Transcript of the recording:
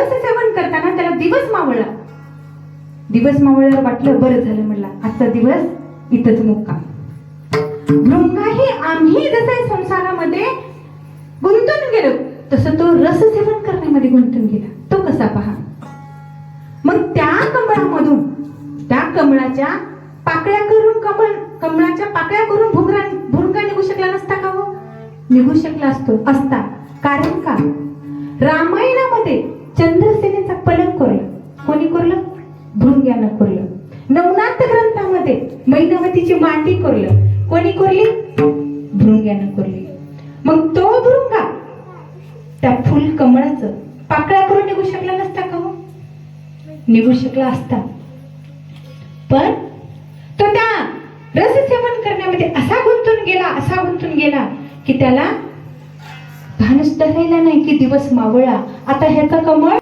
रस सेवन करताना त्याला दिवस मावळला. दिवस मावळल्यावर वाटलं बरं झालं म्हणला आजचा दिवस इथंच मुक्काम. भृंगाही आम्ही जसं संसारामध्ये गुंतून गेलो तसं तो रस सेवन करण्यामध्ये गुंतून गेला. तो कसा पहा? मग त्या कमळामधून त्या कमळाच्या पाकळ्या करून कमळ कमळाच्या पाकळ्या करून भुंगरा भुंगा निघू शकला नसता का हो? निघू शकला असतो असता. कारण का? रामायणामध्ये कोणी कोरलं? भृंग्यानं कोरलं. नवनाथ ग्रंथामध्ये मैनवतीची मांडी कोरलं. कोणी कोरली? भृंग्यानं कोरली. मग तो भृंगा त्या फुल कमळाचं पाकळ्या करून निघू शकला नसता का हो? निघू शकला असता. पण तो त्या रस सेवन करण्यामध्ये असा गुंतून गेला असा गुंतून गेला की त्याला भानच धरायला नाही की दिवस मावळा. आता ह्याचा कमळ